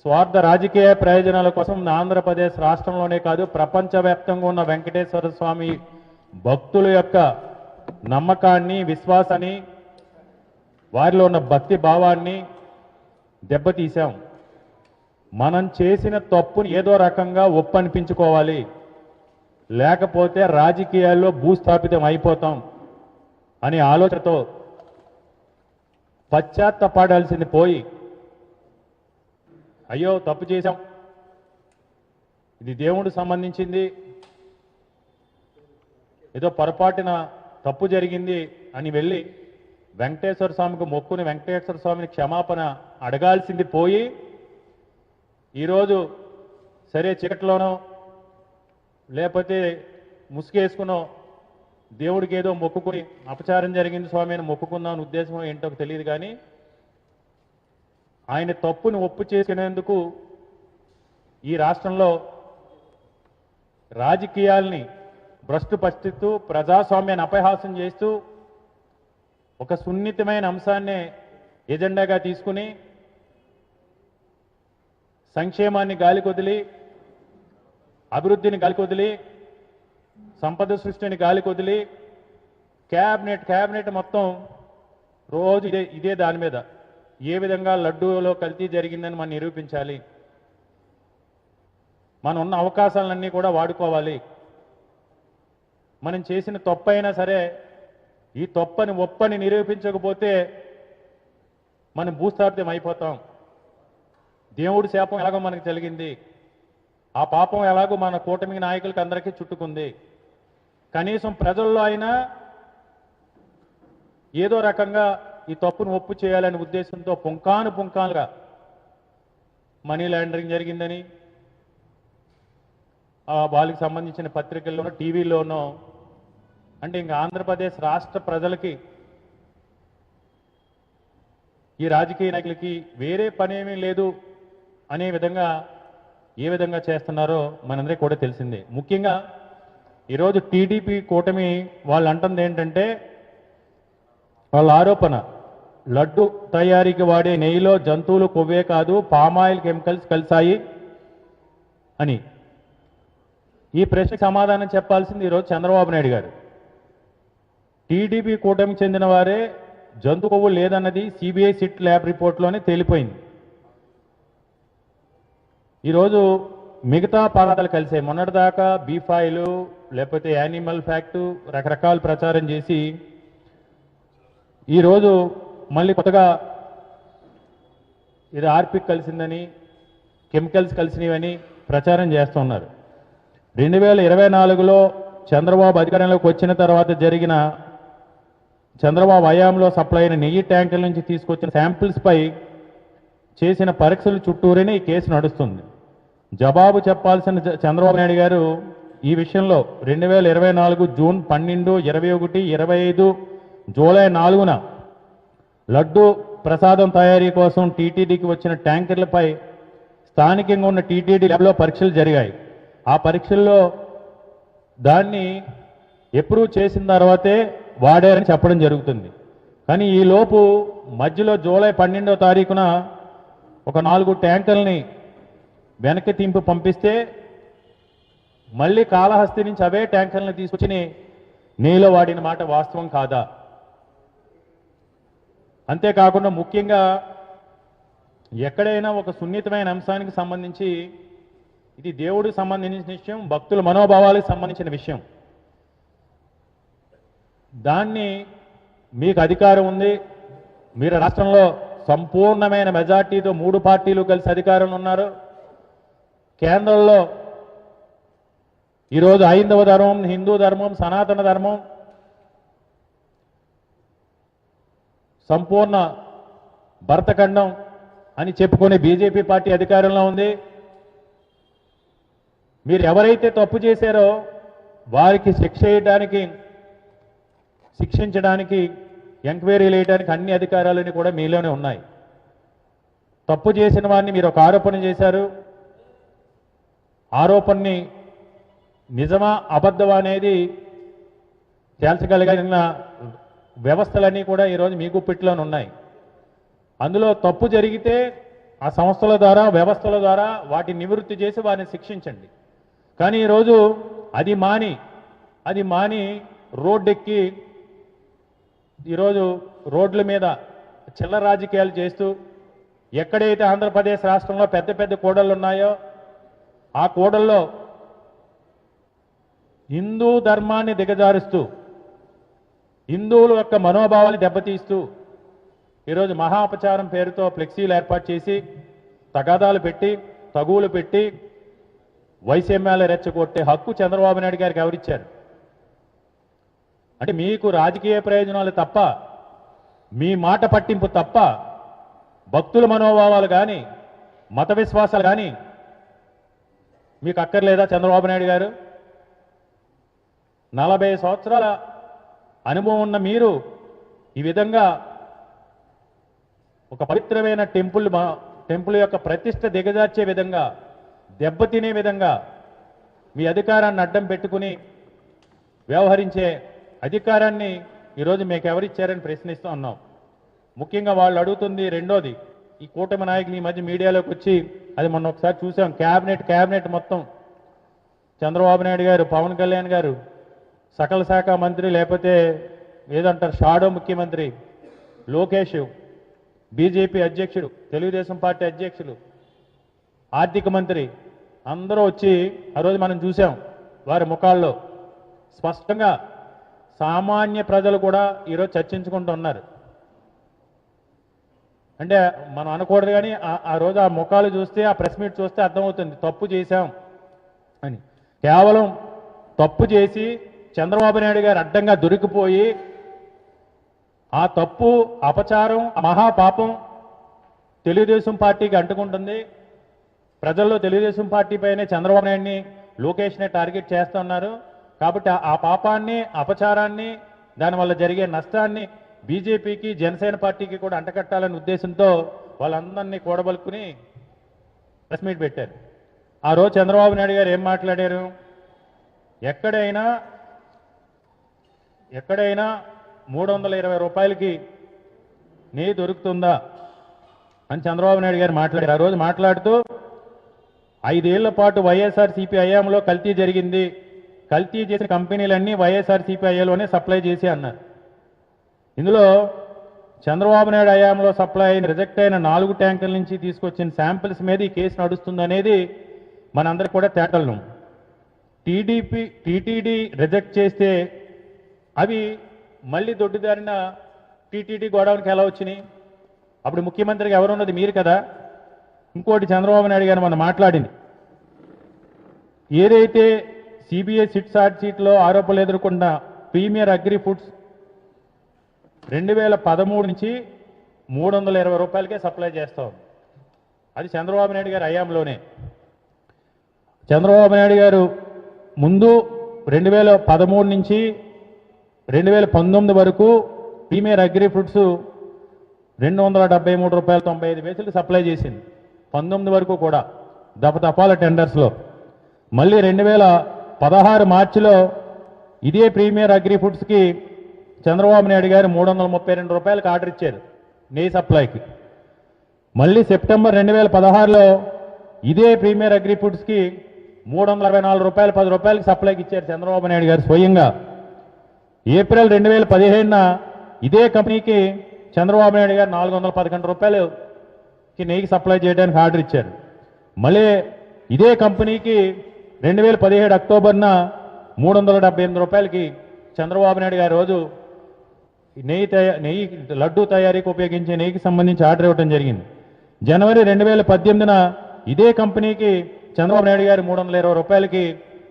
స్వార్థ రాజకీయ ప్రయోజనాల కోసం ఆంధ్రప్రదేశ్ రాష్ట్రంలోనే కాదు ప్రపంచవ్యాప్తంగా ఉన్న వెంకటేశ్వర స్వామి భక్తుల యొక్క నమ్మకాన్ని విశ్వాసాన్ని వారిలో ఉన్న భక్తి భావాన్ని దెబ్బతీశాం. మనం చేసిన తప్పుని ఏదో రకంగా ఒప్పనిపించుకోవాలి. లేకపోతే రాజకీయాల్లో భూస్థాపితం అయిపోతాం అనే ఆలోచనతో పశ్చాత్తపడాల్సింది పోయి అయ్యో తప్పు చేశాం. ఇది దేవుడు సంబంధించింది. ఏదో పొరపాటున తప్పు జరిగింది అని వెళ్ళి వెంకటేశ్వర స్వామికి మొక్కుని వెంకటేశ్వర స్వామిని క్షమాపణ అడగాల్సింది పోయి ఈరోజు సరే చీకట్లోనో లేకపోతే ముసుగేసుకునో దేవుడికి ఏదో మొక్కుకుని అపచారం జరిగింది స్వామి అని మొక్కుకుందాం ఉద్దేశం ఏంటో తెలియదు కానీ ఆయన తప్పును ఒప్పు చేసుకునేందుకు ఈ రాష్ట్రంలో రాజకీయాల్ని భ్రష్టు ప్రజాస్వామ్యాన్ని అపహాసం చేస్తూ ఒక సున్నితమైన అంశాన్నే ఎజెండాగా తీసుకుని సంక్షేమాన్ని గాలికొదిలి అభివృద్ధిని గాలికొదిలి సంపద సృష్టిని గాలికొదిలి క్యాబినెట్ క్యాబినెట్ మొత్తం రోజు ఇదే ఇదే దాని మీద. ఏ విధంగా లడ్డూలో కల్తీ జరిగిందని మనం నిరూపించాలి? మనం ఉన్న అవకాశాలన్నీ కూడా వాడుకోవాలి. మనం చేసిన తప్పు అయినా సరే ఈ తప్పని ఒప్పని నిరూపించకపోతే మనం భూస్థార్థం అయిపోతాం. దేవుడి శాపం ఎలాగో మనకు జరిగింది. ఆ పాపం ఎలాగో మన కూటమి నాయకులకి అందరికీ చుట్టుకుంది. కనీసం ప్రజల్లో అయినా ఏదో రకంగా ఈ తప్పును ఒప్పు చేయాలనే ఉద్దేశంతో పుంకాను పుంకాలుగా మనీ లాండరింగ్ జరిగిందని ఆ వాళ్ళకి సంబంధించిన పత్రికల్లోనో టీవీలోనో అంటే ఇంకా ఆంధ్రప్రదేశ్ రాష్ట్ర ప్రజలకి ఈ రాజకీయ నాయకులకి వేరే పనేమీ లేదు అనే విధంగా ఏ విధంగా చేస్తున్నారో మనందరికీ కూడా తెలిసిందే. ముఖ్యంగా ఈరోజు టీడీపీ కూటమి వాళ్ళు అంటుంది ఏంటంటే వాళ్ళ ఆరోపణ లడ్డు తయారీకి వాడే నెయ్యిలో జంతువులు కొవ్వే కాదు పామాయిల్ కెమికల్స్ కలిసాయి అని. ఈ ప్రశ్నకు సమాధానం చెప్పాల్సింది ఈరోజు చంద్రబాబు నాయుడు గారు. టీడీపీ కూటమికి చెందిన వారే జంతు కొవ్వు లేదన్నది సిబిఐ సిట్ ల్యాబ్ రిపోర్ట్లోనే తేలిపోయింది. ఈరోజు మిగతా పదార్థాలు కలిసాయి మొన్నటిదాకా బీఫ్ ఆయిల్ లేకపోతే యానిమల్ ఫ్యాక్టు రకరకాల ప్రచారం చేసి ఈరోజు మళ్ళీ కొత్తగా ఇది ఆర్పిక్ కలిసిందని కెమికల్స్ కలిసినవని ప్రచారం చేస్తున్నారు. రెండు వేల ఇరవై నాలుగులో చంద్రబాబు అధికారంలోకి వచ్చిన తర్వాత జరిగిన చంద్రబాబు హయాంలో సప్లై అయిన నెయ్యి ట్యాంకుల నుంచి తీసుకొచ్చిన శాంపిల్స్పై చేసిన పరీక్షలు చుట్టూరేనే ఈ కేసు నడుస్తుంది. జవాబు చెప్పాల్సిన చంద్రబాబు నాయుడు గారు ఈ విషయంలో రెండు వేల ఇరవై నాలుగు జూన్ పన్నెండు ఇరవై ఒకటి ఇరవై ఐదు జూలై నాలుగున లడ్డు ప్రసాదం తయారీ కోసం టీటీడీకి వచ్చిన ట్యాంకర్లపై స్థానికంగా ఉన్న టీటీడీ ల్యాబ్లో పరీక్షలు జరిగాయి. ఆ పరీక్షల్లో దాన్ని ఎప్రూవ్ చేసిన తర్వాతే వాడారని చెప్పడం జరుగుతుంది. కానీ ఈలోపు మధ్యలో జూలై పన్నెండో తారీఖున ఒక నాలుగు ట్యాంకర్ని వెనక్కి తింపు పంపిస్తే మళ్ళీ కాళహస్తి నుంచి అవే ట్యాంకర్లను తీసుకొచ్చి నీలో వాడిన మాట వాస్తవం కాదా? అంతేకాకుండా ముఖ్యంగా ఎక్కడైనా ఒక సున్నితమైన అంశానికి సంబంధించి ఇది దేవుడికి సంబంధించిన విషయం భక్తుల మనోభావాలకు సంబంధించిన విషయం. దాన్ని మీకు అధికారం ఉంది. మీరు రాష్ట్రంలో సంపూర్ణమైన మెజార్టీతో మూడు పార్టీలు కలిసి అధికారంలో ఉన్నారు. కేంద్రంలో ఈరోజు హైందవ ధర్మం హిందూ ధర్మం సనాతన ధర్మం సంపూర్ణ భరతఖండం అని చెప్పుకునే బీజేపీ పార్టీ అధికారంలో ఉంది. మీరు ఎవరైతే తప్పు చేశారో వారికి శిక్ష వేయడానికి శిక్షించడానికి ఎంక్వైరీలు వేయడానికి అన్ని అధికారాలని కూడా మీలోనే ఉన్నాయి. తప్పు చేసిన వారిని మీరు ఒక ఆరోపణ చేశారు. ఆరోపణని నిజమా అబద్ధమా అనేది తేల్చగలిగిన వ్యవస్థలన్నీ కూడా ఈరోజు మీ గుప్పిట్లోనే ఉన్నాయి. అందులో తప్పు జరిగితే ఆ సంస్థల ద్వారా వ్యవస్థల ద్వారా వాటిని నివృత్తి చేసి వారిని శిక్షించండి. కానీ ఈరోజు అది మాని అది మాని రోడ్డెక్కి ఈరోజు రోడ్ల మీద చిల్లర రాజకీయాలు చేస్తూ ఎక్కడైతే ఆంధ్రప్రదేశ్ రాష్ట్రంలో పెద్ద పెద్ద కూడళ్ళు ఉన్నాయో ఆ కూడల్లో హిందూ ధర్మాన్ని దిగజారుస్తూ హిందువుల యొక్క మనోభావాలు దెబ్బతీస్తూ ఈరోజు మహాపచారం పేరుతో ఫ్లెక్సీలు ఏర్పాటు చేసి తగాదాలు పెట్టి తగువులు పెట్టి వైసీఎంఏలు రెచ్చగొట్టే హక్కు చంద్రబాబు నాయుడు గారికి ఎవరిచ్చారు? అంటే మీకు రాజకీయ ప్రయోజనాలు తప్ప మీ మాట పట్టింపు తప్ప భక్తుల మనోభావాలు కానీ మత విశ్వాసాలు కానీ మీకు అక్కర్లేదా చంద్రబాబు నాయుడు గారు? నలభై సంవత్సరాల అనుభవం ఉన్న మీరు ఈ విధంగా ఒక పవిత్రమైన టెంపుల్ మా- టెంపుల్ యొక్క ప్రతిష్ట దిగజార్చే విధంగా దెబ్బతినే విధంగా మీ అధికారాన్ని అడ్డం పెట్టుకుని వ్యవహరించే అధికారాన్ని ఈరోజు మీకు ఎవరిచ్చారని ప్రశ్నిస్తూ ఉన్నాం. ముఖ్యంగా వాళ్ళు అడుగుతుంది రెండోది ఈ కూటమి నాయకులు ఈ మధ్య మీడియాలోకి వచ్చి అది మొన్న ఒకసారి చూసాం క్యాబినెట్ క్యాబినెట్ మొత్తం చంద్రబాబు నాయుడు గారు పవన్ కళ్యాణ్ గారు సకల శాఖ మంత్రి లేకపోతే ఏదంటారు షాడో ముఖ్యమంత్రి లోకేష్ బీజేపీ అధ్యక్షుడు తెలుగుదేశం పార్టీ అధ్యక్షులు ఆర్థిక మంత్రి అందరూ వచ్చి ఆ రోజు మనం చూసాం వారి ముఖాల్లో. స్పష్టంగా సామాన్య ప్రజలు కూడా ఈరోజు చర్చించుకుంటూ ఉన్నారు. అంటే మనం అనకూడదు కానీ ఆ- ఆ రోజు ఆ ముఖాలు చూస్తే ఆ ప్రెస్ మీట్ చూస్తే అర్థమవుతుంది తప్పు చేశాం అని. కేవలం తప్పు చేసి చంద్రబాబు నాయుడు గారు అడ్డంగా దొరికిపోయి ఆ తప్పు అపచారం ఆ మహాపాపం తెలుగుదేశం పార్టీకి అంటుకుంటుంది. ప్రజల్లో తెలుగుదేశం పార్టీ పైనే చంద్రబాబు నాయుడిని లోకేష్నే టార్గెట్ చేస్తున్నారు. కాబట్టి ఆ- ఆ పాపాన్ని అపచారాన్ని దానివల్ల జరిగే నష్టాన్ని బీజేపీకి జనసేన పార్టీకి కూడా అంటకట్టాలనే ఉద్దేశంతో వాళ్ళందరినీ కూడబలుకుని ప్రెస్ మీట్ పెట్టారు. ఆ రోజు చంద్రబాబు నాయుడు గారు ఏం మాట్లాడారు? ఎక్కడైనా ఎక్కడైనా మూడు వందల ఇరవై రూపాయలకి నెయ్యి దొరుకుతుందా అని చంద్రబాబు నాయుడు గారు మాట్లాడారు. ఆ రోజు మాట్లాడుతూ ఐదేళ్ళ పాటు వైఎస్ఆర్ సిపి హయాంలో కల్తీ జరిగింది. కల్తీ చేసిన కంపెనీలన్నీ వైఎస్ఆర్ హయాంలోనే సప్లై చేసి అన్నారు. ఇందులో చంద్రబాబు నాయుడు హయాంలో సప్లై అయిన రిజెక్ట్ అయిన నాలుగు ట్యాంకుల నుంచి తీసుకొచ్చిన శాంపిల్స్ మీద ఈ కేసు నడుస్తుంది అనేది మనందరికి కూడా తేటలను టీడీపీ టీటీడీ రిజెక్ట్ చేస్తే అవి మళ్ళీ దొడ్డిదారిన టీటీడీ గోడౌన్కి ఎలా వచ్చినాయి? అప్పుడు ముఖ్యమంత్రికి ఎవరున్నది మీరు కదా? ఇంకోటి చంద్రబాబు నాయుడు గారు మనం మాట్లాడింది. ఏదైతే సిబిఐ సిట్ సాట్ సీట్లో ఆరోపణలు ఎదుర్కొన్న ప్రీమియర్ అగ్రి ఫుడ్స్ రెండు వేల పదమూడు నుంచి మూడు వందల ఇరవై రూపాయలకే సప్లై చేస్తాం అది చంద్రబాబు నాయుడు గారి హయాంలోనే. చంద్రబాబు నాయుడు గారు ముందు రెండు వేల పదమూడు నుంచి రెండు వేల పంతొమ్మిది వరకు ప్రీమియర్ అగ్రి ఫ్రూట్స్ రెండు వందల డెబ్బై మూడు రూపాయల తొంభై ఐదు పైసలు సప్లై చేసింది. పంతొమ్మిది వరకు కూడా దపదపాల టెండర్స్లో మళ్ళీ రెండు వేల పదహారు మార్చిలో ఇదే ప్రీమియర్ అగ్రి ఫుడ్స్కి చంద్రబాబు నాయుడు గారు మూడు వందల ముప్పై రెండు రూపాయలకు ఆర్డర్ ఇచ్చారు నెయ్యి సప్లైకి మళ్ళీ సెప్టెంబర్ రెండు వేల పదహారులో ఇదే ప్రీమియర్ అగ్రి ఫుడ్స్కి మూడు వందల అరవై నాలుగు రూపాయలు పది రూపాయలకి సప్లైకి ఇచ్చారు చంద్రబాబు నాయుడు గారు స్వయంగా. ఏప్రిల్ రెండు వేల పదిహేనున ఇదే కంపెనీకి చంద్రబాబు నాయుడు గారు నాలుగు వందల పదకొండు రూపాయలుకి నెయ్యికి సప్లై చేయడానికి ఆర్డర్ ఇచ్చారు. మళ్ళీ ఇదే కంపెనీకి రెండు వేల పదిహేడు అక్టోబర్న మూడు వందల డెబ్బై ఎనిమిది రూపాయలకి చంద్రబాబు నాయుడు గారు రోజు నెయ్యి తయా నెయ్యి లడ్డూ తయారీకి ఉపయోగించే నెయ్యికి సంబంధించి ఆర్డర్ ఇవ్వడం జరిగింది. జనవరి రెండు వేల పద్దెనిమిదిన ఇదే కంపెనీకి చంద్రబాబు నాయుడు గారు మూడు వందల ఇరవై రూపాయలకి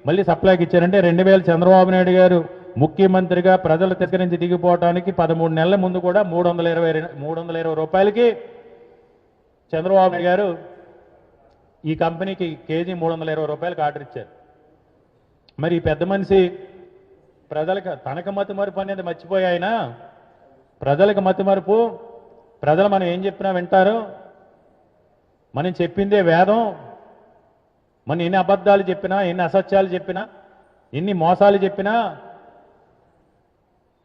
మళ్ళీ సప్లైకి ఇచ్చారంటే రెండు వేల చంద్రబాబు నాయుడు గారు ముఖ్యమంత్రిగా ప్రజల దగ్గర నుంచి దిగిపోవడానికి పదమూడు నెలల ముందు కూడా మూడు వందల ఇరవై మూడు వందల ఇరవై రూపాయలకి చంద్రబాబు నాయుడు గారు ఈ కంపెనీకి కేజీ మూడు వందల ఇరవై రూపాయలకి ఆర్డర్ ఇచ్చారు. మరి ఈ పెద్ద మనిషి ప్రజలకు తనకు మతి మరుపు అనేది మర్చిపోయాయినా ప్రజలకు మతి మరుపు ప్రజలు మనం ఏం చెప్పినా వింటారు? మనం చెప్పిందే వేదం. మనం ఎన్ని అబద్ధాలు చెప్పినా ఎన్ని అసత్యాలు చెప్పినా ఎన్ని మోసాలు చెప్పినా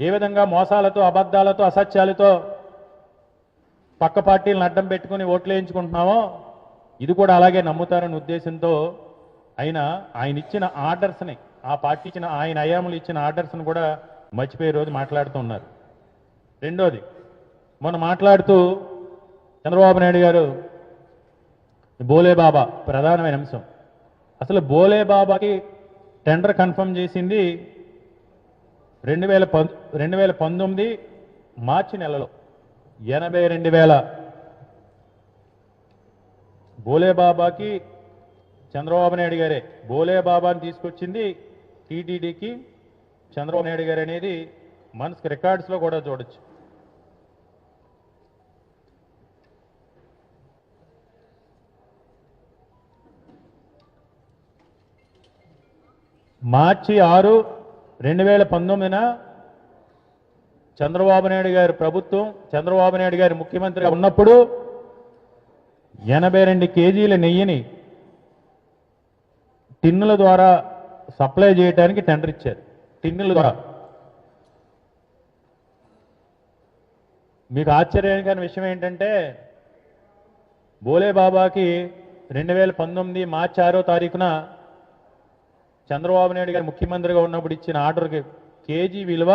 ఏ విధంగా మోసాలతో అబద్ధాలతో అసత్యాలతో పక్క పార్టీలను అడ్డం పెట్టుకుని ఓట్లు వేయించుకుంటున్నామో ఇది కూడా అలాగే నమ్ముతారని ఉద్దేశంతో ఆయన ఆయన ఇచ్చిన ఆర్డర్స్ని ఆ పార్టీ ఇచ్చిన ఆయన అయాములు ఇచ్చిన ఆర్డర్స్ని కూడా మర్చిపోయే రోజు మాట్లాడుతున్నారు రెండోది మొన్న మాట్లాడుతూ చంద్రబాబు నాయుడు గారు బోలే బాబా ప్రధానమైన అంశం. అసలు బోలే బాబాకి టెండర్ కన్ఫర్మ్ చేసింది రెండు వేల పం రెండు వేల పంతొమ్మిది మార్చి నెలలో ఎనభై రెండు వేల బోలేబాబాకి చంద్రబాబు నాయుడు గారే బోలేబాబాని తీసుకొచ్చింది టీటీడీకి చంద్రబాబు నాయుడు గారు అనేది మనసుకు రికార్డ్స్లో కూడా చూడొచ్చు. మార్చి ఆరు రెండు వేల పంతొమ్మిదిన చంద్రబాబు నాయుడు గారి ప్రభుత్వం చంద్రబాబు నాయుడు గారి ముఖ్యమంత్రిగా ఉన్నప్పుడు ఎనభై రెండు కేజీల నెయ్యిని టిన్నుల ద్వారా సప్లై చేయడానికి టెండర్ ఇచ్చారు. టిన్నుల ద్వారా. మీకు ఆశ్చర్యకరమైన విషయం ఏంటంటే బోలే బాబాకి రెండు వేల పంతొమ్మిది మార్చి ఆరో తారీఖున చంద్రబాబు నాయుడు గారు ముఖ్యమంత్రిగా ఉన్నప్పుడు ఇచ్చిన ఆర్డర్కి కేజీ విలువ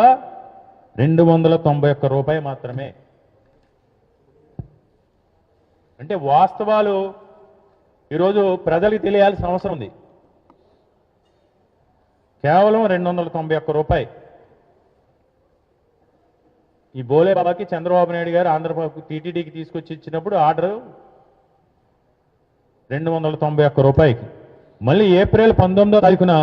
రెండు వందల తొంభై ఒక్క రూపాయి మాత్రమే. అంటే వాస్తవాలు ఈరోజు ప్రజలకు తెలియాల్సిన అవసరం ఉంది. కేవలం రెండు వందల తొంభై ఒక్క రూపాయి. ఈ బోలే బాబాకి చంద్రబాబు నాయుడు గారు ఆంధ్రప్రదేశ్ టీటీడీకి తీసుకొచ్చి ఇచ్చినప్పుడు ఆర్డర్ రెండు వందల తొంభై ఒక్క రూపాయికి. మళ్ళీ ఏప్రిల్ పంతొమ్మిదో తారీఖున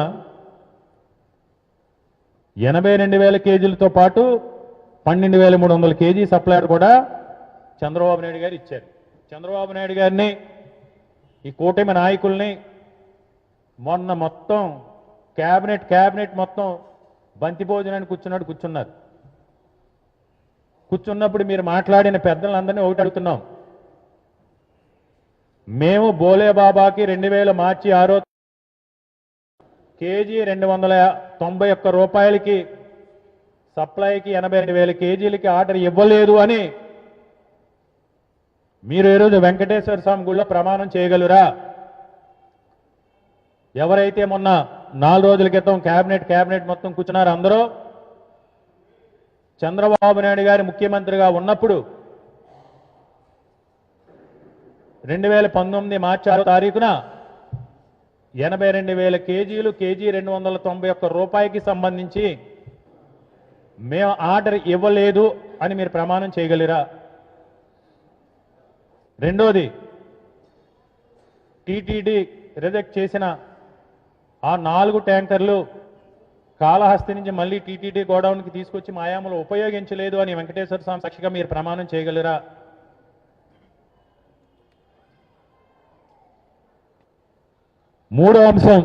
ఎనభై రెండు వేల కేజీలతో పాటు పన్నెండు వేల మూడు వందల కేజీ సప్లయర్ కూడా చంద్రబాబు నాయుడు గారు ఇచ్చారు. చంద్రబాబు నాయుడు గారిని ఈ కూటమి నాయకుల్ని మొన్న మొత్తం క్యాబినెట్ క్యాబినెట్ మొత్తం బంతి భోజనానికి కూర్చున్నాడు కూర్చున్నారు. కూర్చున్నప్పుడు మీరు మాట్లాడిన పెద్దలందరినీ ఒకటి అడుగుతున్నాం. మేము బోలేబాబాకి రెండు వేల మార్చి ఆరో కేజీ రెండు వందల తొంభై ఒక్క రూపాయలకి సప్లైకి ఎనభై రెండు వేల కేజీలకి ఆర్డర్ ఇవ్వలేదు అని మీరు ఈరోజు వెంకటేశ్వర స్వామి గుళ్ళో ప్రమాణం చేయగలరా? ఎవరైతే మొన్న నాలుగు రోజుల క్రితం క్యాబినెట్ క్యాబినెట్ మొత్తం కూర్చున్నారు అందరూ చంద్రబాబు నాయుడు గారి ముఖ్యమంత్రిగా ఉన్నప్పుడు రెండు వేల పంతొమ్మిది మార్చి ఆరో తారీఖున ఎనభై రెండు వేల కేజీలు కేజీ రెండు వందల తొంభై ఒక్క రూపాయికి సంబంధించి మేము ఆర్డర్ ఇవ్వలేదు అని మీరు ప్రమాణం చేయగలరా? రెండోది టీటీడీ రిజెక్ట్ చేసిన ఆ నాలుగు ట్యాంకర్లు కాళహస్తి నుంచి మళ్ళీ టీటీడీ గోడౌన్కి తీసుకొచ్చి మాయాములు ఉపయోగించలేదు అని వెంకటేశ్వర స్వామి సాక్షిగా మీరు ప్రమాణం చేయగలరా? మూడో అంశం.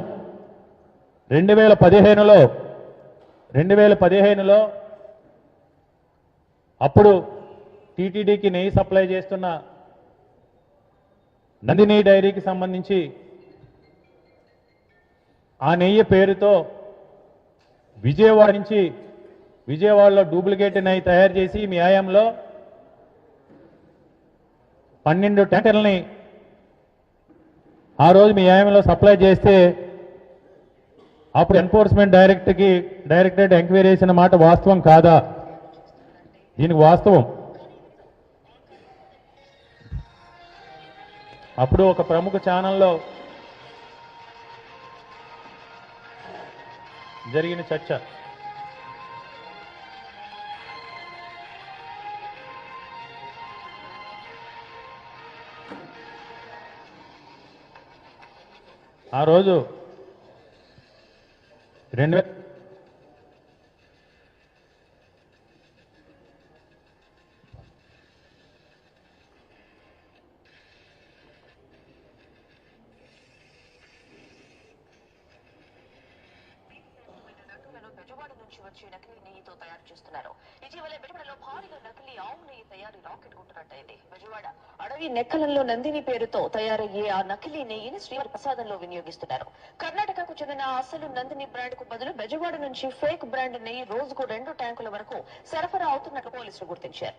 రెండు వేల పదిహేనులో రెండు వేల పదిహేనులో అప్పుడు టీటీడీకి నెయ్యి సప్లై చేస్తున్న నందిని డైరీకి సంబంధించి ఆ నెయ్యి పేరుతో విజయవాడ నుంచి విజయవాడలో డూప్లికేట్ నెయ్యి తయారు చేసి మీ ఆయంలో పన్నెండు టెంటర్ని ఆ రోజు మీ ఆయంలో సప్లై చేస్తే అప్పుడు ఎన్ఫోర్స్మెంట్ డైరెక్ట్కి డైరెక్టరేట్ ఎంక్వైరీ చేసిన మాట వాస్తవం కాదా? దీనికి వాస్తవం. అప్పుడు ఒక ప్రముఖ ఛానల్లో జరిగిన చర్చ. ఆ రోజు రెండు వే- నుంచి వచ్చే నకిలీ నెయ్యితో తయారు చేస్తున్నారు ఇటీవల బెజవాడలో భారీగా నకిలీ ఆవు నెయ్యి తయారీ రాకెట్ కొట్టినట్టయింది బెజవాడ అడవి నెక్కలంలో నందిని పేరు నకిలీ నెయ్యిని శ్రీవారి ప్రసాదంలో వినియోగిస్తున్నారు. కర్ణాటకకు చెందిన అసలు నందిని బ్రాండ్కు బదులు బెజవాడ నుంచి ఫేక్ బ్రాండ్ నెయ్యి రోజుకు రెండు ట్యాంకుల వరకు సరఫరా అవుతున్నట్లు పోలీసులు గుర్తించారు.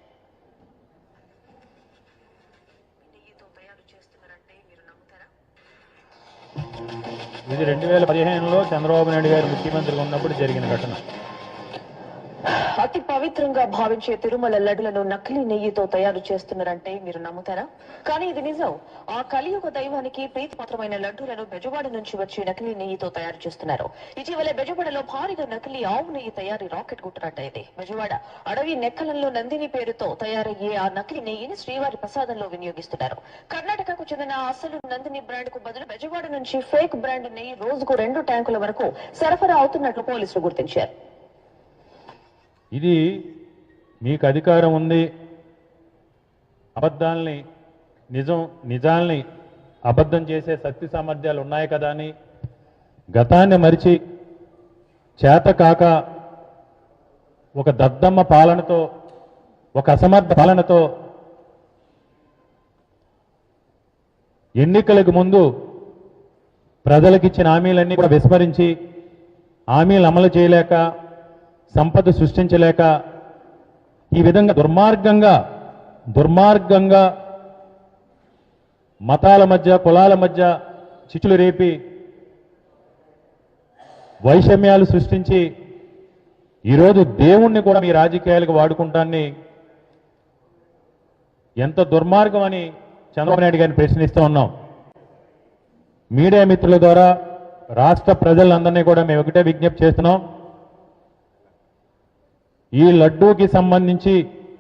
ఇది రెండు వేల పదిహేనులో చంద్రబాబు నాయుడు గారు ముఖ్యమంత్రిగా ఉన్నప్పుడు జరిగిన ఘటన. అతి పవిత్రంగా భావించే తిరుమల లడ్డులను నకిలీ నెయ్యితో తయారు చేస్తున్నారంటే మీరు నమ్ముతారా? కానీ ఇది నిజం. ఆ కలియుగ దైవానికి ప్రీతిపాత్రమైన లడ్డులను బెజవాడ నుంచి వచ్చే నకిలీ నెయ్యితో తయారు చేస్తున్నారు. ఇటీవలే బెజవాడలో భారీగా నకిలీ ఆవు నెయ్యి తయారీ రాకెట్ గుట్టునట్టయింది. బెజవాడ అడవి నెక్కలంలో నందిని పేరుతో తయారయ్యే ఆ నకిలీ నెయ్యిని శ్రీవారి ప్రసాదంలో వినియోగిస్తున్నారు. కర్ణాటకకు చెందిన అసలు నందిని బ్రాండ్కు బదులు బెజవాడ నుంచి ఫేక్ బ్రాండ్ నెయ్యి రోజుకు రెండు ట్యాంకుల వరకు సరఫరా అవుతున్నట్లు పోలీసులు గుర్తించారు. ఇది మీకు అధికారం ఉంది. అబద్ధాల్ని నిజం నిజాల్ని అబద్ధం చేసే శక్తి సామర్థ్యాలు ఉన్నాయి కదా అని గతాన్ని మరిచి చేత కాక ఒక దద్దమ్మ పాలనతో ఒక అసమర్థ పాలనతో ఎన్నికలకు ముందు ప్రజలకిచ్చిన హామీలన్నీ కూడా విస్మరించి హామీలు అమలు చేయలేక సంపద సృష్టించలేక ఈ విధంగా దుర్మార్గంగా దుర్మార్గంగా మతాల మధ్య కులాల మధ్య చిచ్చులు రేపి వైషమ్యాలు సృష్టించి ఈరోజు దేవుణ్ణి కూడా మీ రాజకీయాలకు వాడుకుంటాన్ని ఎంత దుర్మార్గం అని చంద్రబాబు నాయుడు గారిని ప్రశ్నిస్తూ ఉన్నాం. మీడియా మిత్రుల ద్వారా రాష్ట్ర ప్రజలందరినీ కూడా మేము ఒకటే విజ్ఞప్తి చేస్తున్నాం. ఈ లడ్డూకి సంబంధించి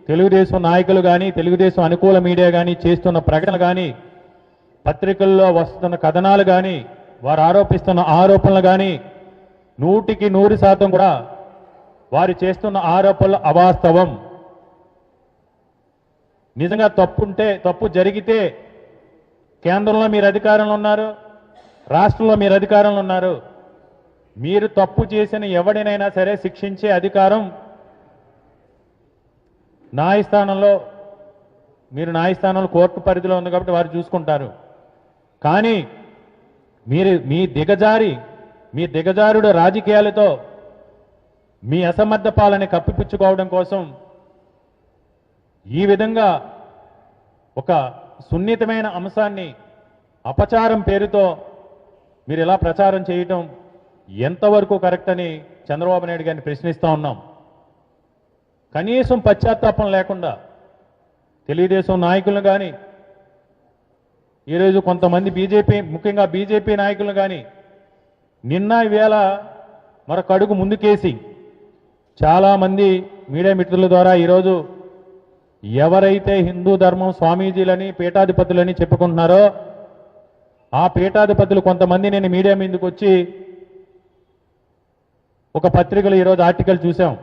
తెలుగుదేశం నాయకులు కానీ తెలుగుదేశం అనుకూల మీడియా కానీ చేస్తున్న ప్రకటన కానీ పత్రికల్లో వస్తున్న కథనాలు కానీ వారు ఆరోపిస్తున్న ఆరోపణలు కానీ నూటికి నూరు శాతం కూడా వారు చేస్తున్న ఆరోపణలు అవాస్తవం. నిజంగా తప్పుంటే తప్పు జరిగితే కేంద్రంలో మీరు అధికారంలో ఉన్నారు రాష్ట్రంలో మీరు అధికారంలో ఉన్నారు. మీరు తప్పు చేసిన ఎవడినైనా సరే శిక్షించే అధికారం న్యాయస్థానంలో మీరు న్యాయస్థానంలో కోర్టు పరిధిలో ఉంది కాబట్టి వారు చూసుకుంటారు. కానీ మీరు మీ దిగజారి మీ దిగజారుడు రాజకీయాలతో మీ అసమర్థ పాలని కప్పిపుచ్చుకోవడం కోసం ఈ విధంగా ఒక సున్నితమైన అంశాన్ని అపచారం పేరుతో మీరు ఇలా ప్రచారం చేయటం ఎంతవరకు కరెక్ట్ అని చంద్రబాబు నాయుడు గారిని ప్రశ్నిస్తూ ఉన్నాం. కనీసం పశ్చాత్తాపం లేకుండా తెలుగుదేశం నాయకులను కానీ ఈరోజు కొంతమంది బీజేపీ ముఖ్యంగా బీజేపీ నాయకులను కానీ నిన్న ఈవేళ మరొక అడుగు ముందుకేసి చాలామంది మీడియా మిత్రుల ద్వారా ఈరోజు ఎవరైతే హిందూ ధర్మం స్వామీజీలని పీఠాధిపతులని చెప్పుకుంటున్నారో ఆ పీఠాధిపతులు కొంతమంది నేను మీడియా మీదకి వచ్చి ఒక పత్రికలో ఈరోజు ఆర్టికల్ చూసాం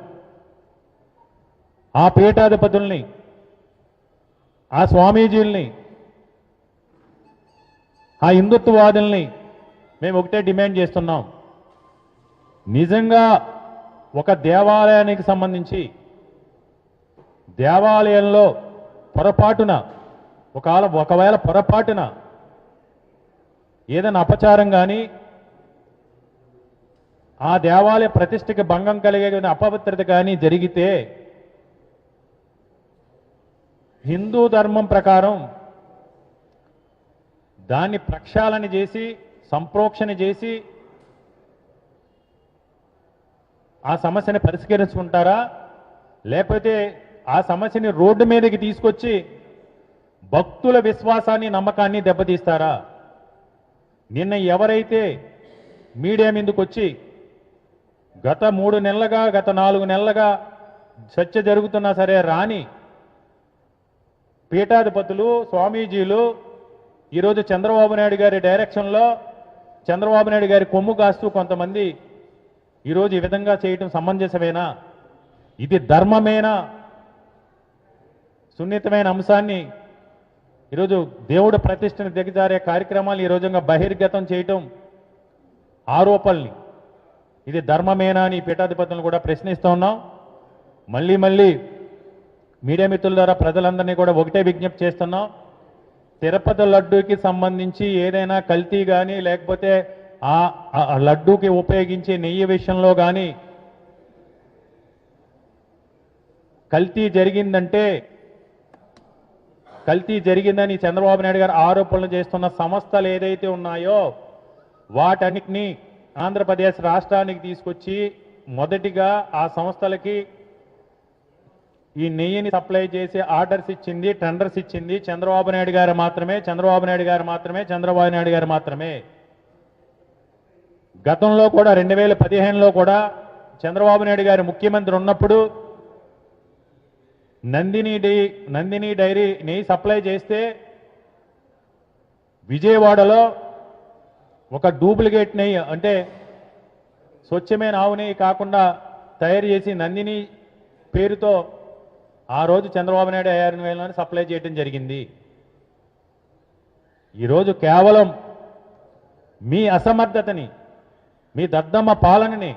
ఆ పీఠాధిపతుల్ని ఆ స్వామీజీల్ని ఆ హిందుత్వవాదుల్ని మేము ఒకటే డిమాండ్ చేస్తున్నాం. నిజంగా ఒక దేవాలయానికి సంబంధించి దేవాలయంలో పొరపాటున ఒకవేళ ఒకవేళ పొరపాటున ఏదైనా అపచారం కానీ ఆ దేవాలయ ప్రతిష్టకి భంగం కలిగే అపవిత్రత కానీ జరిగితే హిందూ ధర్మం ప్రకారం దాన్ని ప్రక్షాళన చేసి సంప్రోక్షణ చేసి ఆ సమస్యని పరిష్కరించుకుంటారా? లేకపోతే ఆ సమస్యని రోడ్డు మీదకి తీసుకొచ్చి భక్తుల విశ్వాసాన్ని నమ్మకాన్ని దెబ్బతీస్తారా? నిన్న ఎవరైతే మీడియా మీదకి వచ్చి గత మూడు నెలలుగా గత నాలుగు నెలలుగా చర్చ జరుగుతున్నా సరే రాని పీఠాధిపతులు స్వామీజీలు ఈరోజు చంద్రబాబు నాయుడు గారి డైరెక్షన్లో చంద్రబాబు నాయుడు గారి కొమ్ము కాస్తూ కొంతమంది ఈరోజు ఈ విధంగా చేయటం సమంజసమేనా? ఇది ధర్మమేనా? సున్నితమైన అంశాన్ని ఈరోజు దేవుడు ప్రతిష్టను దిగజారే కార్యక్రమాలు ఈ రోజుగా బహిర్గతం చేయటం ఆరోపణల్ని ఇది ధర్మమేనా అని పీఠాధిపతులను కూడా ప్రశ్నిస్తూ ఉన్నాం. మళ్ళీ మళ్ళీ మీడియా మిత్రుల ద్వారా ప్రజలందరినీ కూడా ఒకటే విజ్ఞప్తి చేస్తున్నాం. తిరుపతి లడ్డూకి సంబంధించి ఏదైనా కల్తీ కానీ లేకపోతే ఆ లడ్డూకి ఉపయోగించే నెయ్యి విషయంలో కానీ కల్తీ జరిగిందంటే కల్తీ జరిగిందని చంద్రబాబు నాయుడు గారు ఆరోపణలు చేస్తున్న సంస్థలు ఏదైతే ఉన్నాయో వాటన్నిటినీ ఆంధ్రప్రదేశ్ రాష్ట్రానికి తీసుకొచ్చి మొదటిగా ఆ సంస్థలకి ఈ నెయ్యిని సప్లై చేసి ఆర్డర్స్ ఇచ్చింది టెండర్స్ ఇచ్చింది చంద్రబాబు నాయుడు గారు మాత్రమే చంద్రబాబు నాయుడు గారు మాత్రమే చంద్రబాబు నాయుడు గారు మాత్రమే. గతంలో కూడా రెండు వేల పదిహేనులో కూడా చంద్రబాబు నాయుడు గారు ముఖ్యమంత్రి ఉన్నప్పుడు నందిని డై నందిని డైరీ నెయ్యి సప్లై చేస్తే విజయవాడలో ఒక డూప్లికేట్ నెయ్యి అంటే స్వచ్ఛమైన ఆవు నెయ్యి కాకుండా తయారు చేసి నందిని పేరుతో ఆ రోజు చంద్రబాబు నాయుడు ఐఆర్ వేలని సప్లై చేయడం జరిగింది. ఈరోజు కేవలం మీ అసమర్థతని మీ దద్దమ్మ పాలనని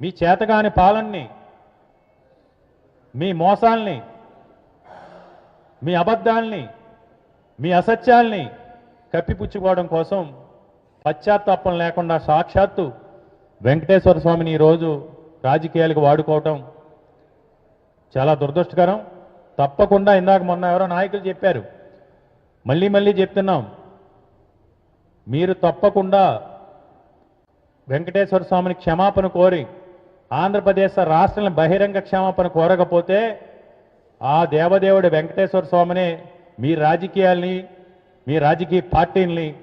మీ చేతగాని పాలనని మీ మోసాల్ని మీ అబద్ధాల్ని మీ అసత్యాల్ని కప్పిపుచ్చుకోవడం కోసం పశ్చాత్తాపం లేకుండా సాక్షాత్తు వెంకటేశ్వర స్వామిని ఈరోజు రాజకీయాలకు వాడుకోవటం చాలా దురదృష్టకరం. తప్పకుండా ఇందాక మొన్న ఎవరో నాయకులు చెప్పారు. మళ్ళీ మళ్ళీ చెప్తున్నాం. మీరు తప్పకుండా వెంకటేశ్వర స్వామిని క్షమాపణ కోరి ఆంధ్రప్రదేశ్ రాష్ట్రాలను బహిరంగ క్షమాపణ కోరకపోతే ఆ దేవదేవుడి వెంకటేశ్వర స్వామినే మీ రాజకీయాల్ని మీ రాజకీయ పార్టీల్ని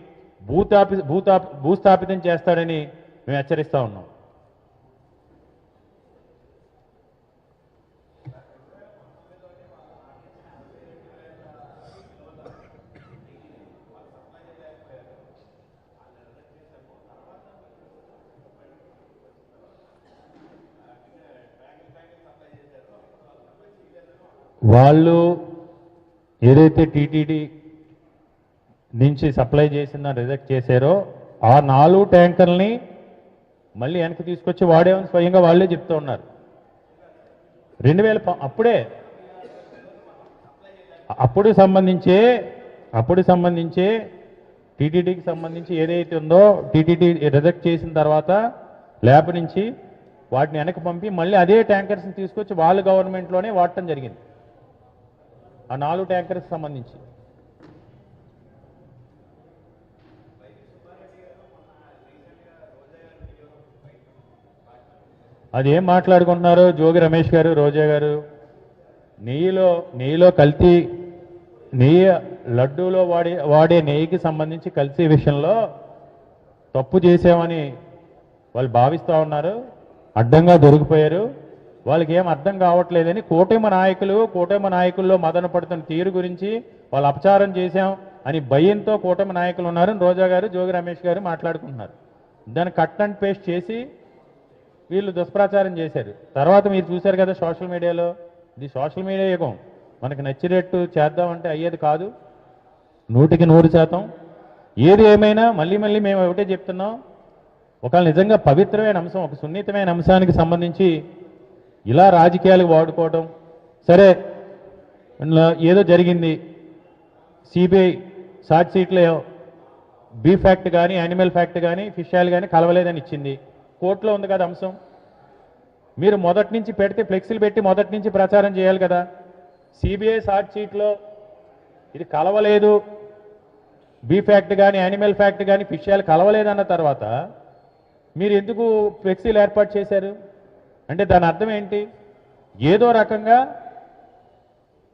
భూతాపి భూతా భూస్థాపితం చేస్తాడని మేము హెచ్చరిస్తా ఉన్నాం. వాళ్ళు ఏదైతే టీటీడీ నుంచి సప్లై చేసిన రిజెక్ట్ చేశారో ఆ నాలుగు ట్యాంకర్ని మళ్ళీ వెనక్కి తీసుకొచ్చి వాడేమని స్వయంగా వాళ్ళే చెప్తూ ఉన్నారు. రెండు వేల అప్పుడే అప్పుడు సంబంధించే అప్పుడు సంబంధించే టీటీడీకి సంబంధించి ఏదైతే ఉందో టీటీడీ రిజెక్ట్ చేసిన తర్వాత ల్యాబ్ నుంచి వాటిని వెనక్కి పంపి మళ్ళీ అదే ట్యాంకర్స్ని తీసుకొచ్చి వాళ్ళు గవర్నమెంట్లోనే వాడటం జరిగింది. ఆ నాలుగు ట్యాంకర్స్ సంబంధించి. అది ఏం మాట్లాడుకుంటున్నారు జోగి రమేష్ గారు రోజా గారు? నెయ్యిలో నెయ్యిలో కల్తీ నెయ్యి లడ్డూలో వాడే వాడే నెయ్యికి సంబంధించి కల్తీ విషయంలో తప్పు చేసామని వాళ్ళు భావిస్తూ ఉన్నారు. అడ్డంగా దొరికిపోయారు. వాళ్ళకి ఏం అర్థం కావట్లేదని కూటమి నాయకులు కూటమి నాయకుల్లో మదన పడుతున్న తీరు గురించి వాళ్ళు అపచారం చేశాం అని భయంతో కూటమి నాయకులు ఉన్నారని రోజా గారు జోగి రమేష్ గారు మాట్లాడుకుంటున్నారు. దాన్ని కట్ అండ్ పేస్ట్ చేసి వీళ్ళు దుష్ప్రచారం చేశారు. తర్వాత మీరు చూశారు కదా సోషల్ మీడియాలో? ఇది సోషల్ మీడియా యుగం. మనకు నచ్చినట్టు చేద్దామంటే అయ్యేది కాదు. నూటికి నూరు శాతం. ఏది ఏమైనా మళ్ళీ మళ్ళీ మేము ఒకటే చెప్తున్నాం. ఒకవేళ నిజంగా పవిత్రమైన అంశం ఒక సున్నితమైన అంశానికి సంబంధించి ఇలా రాజకీయాలకు వాడుకోవడం సరే ఏదో జరిగింది. సిబిఐ షార్ట్ షీట్లో బీ ఫ్యాక్ట్ కానీ యానిమల్ ఫ్యాక్ట్ కానీ ఫిష్ ఆయిల్ కానీ కలవలేదని ఇచ్చింది. కోర్టులో ఉంది కదా అంశం. మీరు మొదటి నుంచి పెడితే ఫ్లెక్సీలు పెట్టి మొదటి నుంచి ప్రచారం చేయాలి కదా. సిబిఐ షార్ట్ షీట్లో ఇది కలవలేదు. బీ ఫ్యాక్ట్ కానీ యానిమల్ ఫ్యాక్ట్ కానీ ఫిష్ ఆయిల్ కలవలేదన్న తర్వాత మీరు ఎందుకు ఫ్లెక్సీలు ఏర్పాటు చేశారు? అంటే దాని అర్థం ఏంటి? ఏదో రకంగా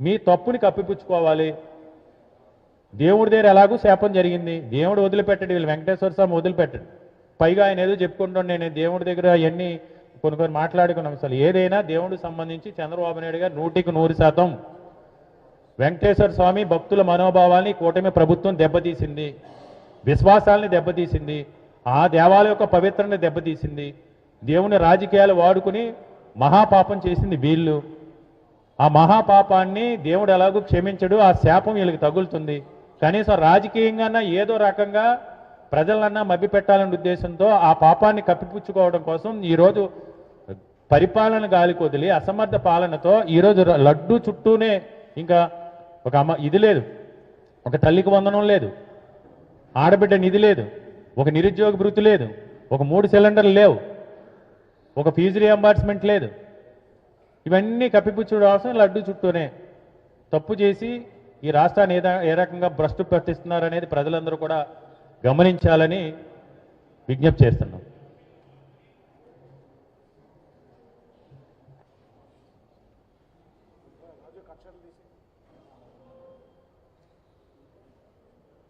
మీ తప్పుని కప్పిపుచ్చుకోవాలి. దేవుడి దగ్గర ఎలాగూ శాపం జరిగింది. దేవుడు వదిలిపెట్టడు వీళ్ళు వెంకటేశ్వర స్వామి వదిలిపెట్టడు. పైగా ఆయన ఏదో చెప్పుకుంటాడు నేను దేవుడి దగ్గర అవన్నీ కొన్ని కొన్ని మాట్లాడుకున్నాం. అసలు ఏదైనా దేవుడికి సంబంధించి చంద్రబాబు నాయుడు గారు నూటికి నూరు శాతం వెంకటేశ్వర స్వామి భక్తుల మనోభావాల్ని కూటమి ప్రభుత్వం దెబ్బతీసింది. విశ్వాసాల్ని దెబ్బతీసింది. ఆ దేవాలయ యొక్క పవిత్రని దెబ్బతీసింది. దేవుని రాజకీయాలు వాడుకుని మహాపాపం చేసింది వీళ్ళు. ఆ మహాపాపాన్ని దేవుడు ఎలాగో క్షమించడు ఆ శాపం వీళ్ళకి తగులుతుంది. కనీసం రాజకీయంగానా ఏదో రకంగా ప్రజలన్నా మభ్యపెట్టాలనే ఉద్దేశంతో ఆ పాపాన్ని కప్పిపుచ్చుకోవడం కోసం ఈరోజు పరిపాలన గాలికి వదిలి అసమర్థ పాలనతో ఈరోజు లడ్డు చుట్టూనే ఇంకా ఒక అమ్మ ఇది లేదు. ఒక తల్లికి వందనం లేదు. ఆడబిడ్డ నిధి లేదు. ఒక నిరుద్యోగ భృతి లేదు. ఒక మూడు సిలిండర్లు లేవు. ఒక ఫీజు రియంబర్స్మెంట్ లేదు. ఇవన్నీ కప్పిపుచ్చుడు అవసరం లడ్డు చుట్టూనే తప్పు చేసి ఈ రాష్ట్రాన్ని ఏ ఏ రకంగా భ్రష్టు పట్టిస్తున్నారనేది ప్రజలందరూ కూడా గమనించాలని విజ్ఞప్తి చేస్తున్నాం.